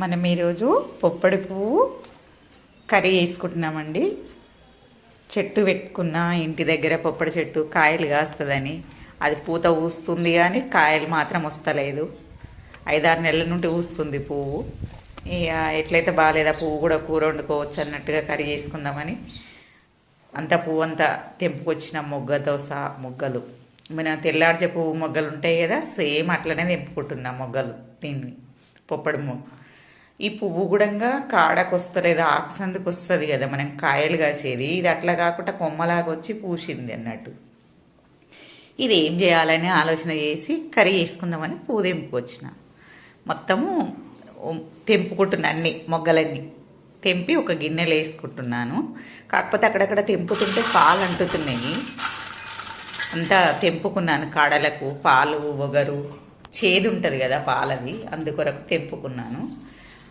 మనం ఈరోజు పొప్పడి పువ్వు కర్రీ వేసుకుంటున్నామండి చెట్టు పెట్టుకున్న ఇంటి దగ్గర పొప్పడి చెట్టు కాయలు కాస్తుందని. అది పూత ఊస్తుంది కానీ కాయలు మాత్రం వస్తలేదు. ఐదారు నెలల నుండి ఊస్తుంది పువ్వు. ఇక ఎట్లయితే బాగాలేదా పువ్వు కూడా కూర వండుకోవచ్చు అన్నట్టుగా కర్రీ చేసుకుందామని. అంత పువ్వు అంతా తెంపుకొచ్చిన మొగ్గతో సహా మొగ్గలు. మన తెల్లార్జ పువ్వు మొగ్గలు ఉంటాయి కదా సేమ్ అట్లనే తెంపుకుంటున్నా మొగ్గలు దీన్ని పొప్పడి మొగ్గ ఈ పువ్వు కూడా కాడకు వస్తలేదు ఆకుసందుకు వస్తుంది కదా మనం కాయలు కాసేది. ఇది అట్లా కాకుండా కొమ్మలాగా వచ్చి పూసింది అన్నట్టు. ఇది ఏం చేయాలని ఆలోచన చేసి కర్రీ వేసుకుందామని పువ్వు తెంపుకొచ్చిన మొత్తము తెంపుకుంటున్నా అన్ని మొగ్గలన్నీ. తెంపి ఒక గిన్నెలో వేసుకుంటున్నాను. కాకపోతే అక్కడక్కడ తెంపుతుంటే పాలు అంటుతున్నాయి. అంతా తెంపుకున్నాను కాడలకు. పాలు ఒగరు చేదు ఉంటుంది కదా పాలది. అందుకొరకు తెంపుకున్నాను.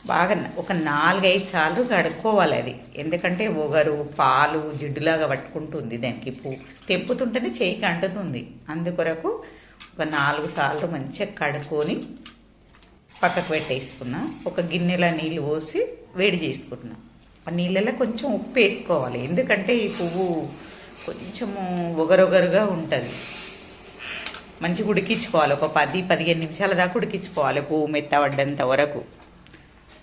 బాగా ఒక నాలుగైదు సార్లు కడుక్కోవాలి అది. ఎందుకంటే ఒగరు పాలు జిడ్డులాగా పట్టుకుంటుంది దానికి. పువ్వు తెప్పుతుంటేనే చేయికి అంటుతుంది అందుకొరకు ఒక నాలుగు సార్లు మంచిగా కడుక్కొని పక్కకు పెట్టేసుకున్నా. ఒక గిన్నెలో నీళ్ళు పోసి వేడి చేసుకున్నా. ఆ నీళ్ళలో కొంచెం ఉప్పు వేసుకోవాలి. ఎందుకంటే ఈ పువ్వు కొంచెము ఒగరొగరుగా ఉంటుంది. మంచిగా ఉడికించుకోవాలి. ఒక పది పదిహేను నిమిషాల దాకా ఉడికించుకోవాలి. పువ్వు మెత్తబడ్డంత వరకు.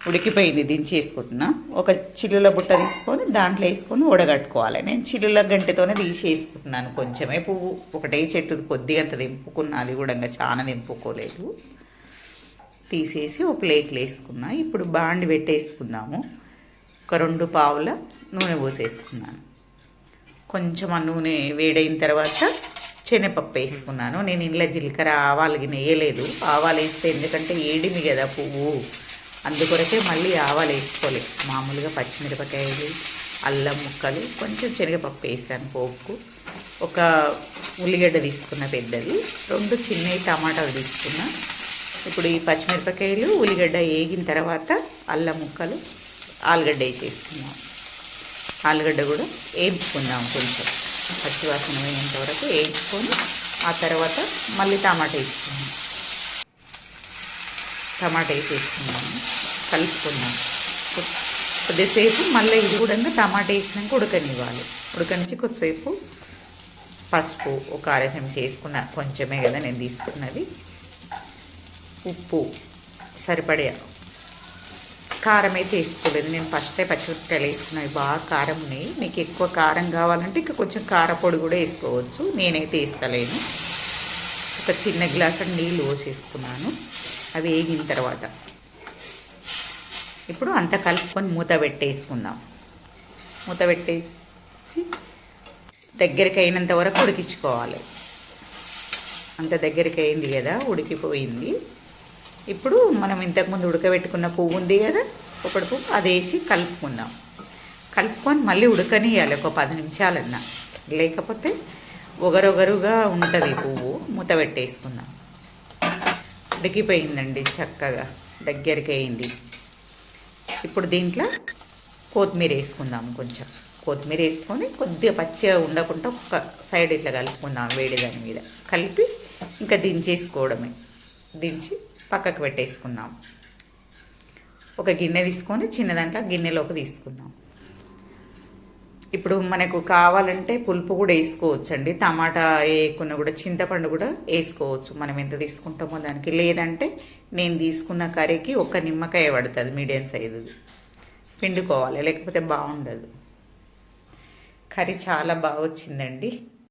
ఉడికిపోయింది దించేసుకుంటున్నా. ఒక చిల్లుల బుట్ట తీసుకొని దాంట్లో వేసుకొని ఉడగట్టుకోవాలి. నేను చిల్లుల గంటతోనే తీసి వేసుకుంటున్నాను కొంచెమే పువ్వు. ఒకటే చెట్టు కొద్దిగా దింపుకున్నా అది కూడా ఇంకా చాలా దింపుకోలేదు. తీసేసి ఒక ప్లేట్లు వేసుకున్నా. ఇప్పుడు బాండి పెట్టేసుకుందాము. ఒక రెండు పావుల నూనె పోసేసుకున్నాను. కొంచెం ఆ నూనె వేడైన తర్వాత శనగపప్పు వేసుకున్నాను. నేను ఇంట్లో జీలకర్ర ఆవాలు గిన్నె వేయలేదు. ఆవాలు వేస్తే ఎందుకంటే ఏడిమి కదా పువ్వు. అందుకొరకే మళ్ళీ ఆవాలు వేసుకోవాలి మామూలుగా పచ్చిమిరపకాయలు అల్లం ముక్కలు కొంచెం శనగపప్పు వేసాను పోపుకు. ఒక ఉల్లిగడ్డ తీసుకున్న పెద్దది రెండు చిన్నవి టమాటాలు తీసుకున్నా. ఇప్పుడు ఈ పచ్చిమిరపకాయలు ఉల్లిగడ్డ వేగిన తర్వాత అల్లం ముక్కలు ఆలుగడ్డ వేసేసుకున్నాం. ఆలుగడ్డ కూడా వేయించుకుందాం కొంచెం. పచ్చివాసన పోయేంత వరకు వేయించుకొని ఆ తర్వాత మళ్ళీ టమాటా వేసుకున్నాం. టమాటా వేసేసుకున్నాము. కలుపుకున్నాము. కొద్దిసేపు మళ్ళీ ఇది కూడా టమాటా వేసినాక ఉడకనివ్వాలి. ఉడకనిచ్చి కొద్దిసేపు పసుపు ఒక అర చేసుకున్న. కొంచెమే కదా నేను తీసుకున్నది. ఉప్పు సరిపడే కారం అయితే వేసుకోలేదు. నేను ఫస్టే పచ్చిమిరపకాయలు వేసుకున్నాయి బాగా కారం ఉన్నాయి. మీకు ఎక్కువ కారం కావాలంటే ఇంకా కొంచెం కారపొడి కూడా వేసుకోవచ్చు. నేనైతే వేస్తలేను. ఒక చిన్న గ్లాస్ నీళ్ళు పోసేసుకున్నాను. అవి వేగిన తర్వాత ఇప్పుడు అంతా కలుపుకొని మూత పెట్టేసుకుందాం. మూత పెట్టేసి దగ్గరికి అయినంత వరకు ఉడికించుకోవాలి. అంత దగ్గరికి అయింది కదా ఉడికిపోయింది. ఇప్పుడు మనం ఇంతకుముందు ఉడకబెట్టుకున్న పువ్వు ఉంది కదా ఒకటి పువ్వు అది వేసి కలుపుకుందాం. కలుపుకొని మళ్ళీ ఉడకనియాలి ఒక పది నిమిషాలన్నా. లేకపోతే ఒగరొగరుగా ఉంటుంది పువ్వు మూత పెట్టేసుకుందాం. ఉడికిపోయిందండి చక్కగా దగ్గరికి అయింది ఇప్పుడు దీంట్లో కొత్తిమీర వేసుకుందాం కొంచెం. కొత్తిమీర వేసుకొని కొద్దిగా పచ్చిగా ఉండకుండా ఒక సైడ్ ఇట్లా కలుపుకుందాం వేడి దాని మీద. కలిపి ఇంకా దించేసుకోవడమే. దించి పక్కకు పెట్టేసుకుందాం. ఒక గిన్నె తీసుకొని చిన్నదంట గిన్నెలోకి తీసుకుందాం. ఇప్పుడు మనకు కావాలంటే పులుపు కూడా వేసుకోవచ్చు అండి టమాటా వేయకుండా కూడా చింతపండు కూడా వేసుకోవచ్చు. మనం ఎంత తీసుకుంటామో దానికి. లేదంటే నేను తీసుకున్న కర్రీకి ఒక నిమ్మకాయ పడుతుంది మీడియం సైజు పిండుకోవాలి లేకపోతే బాగుండదు. కర్రీ చాలా బాగా వచ్చిందండి.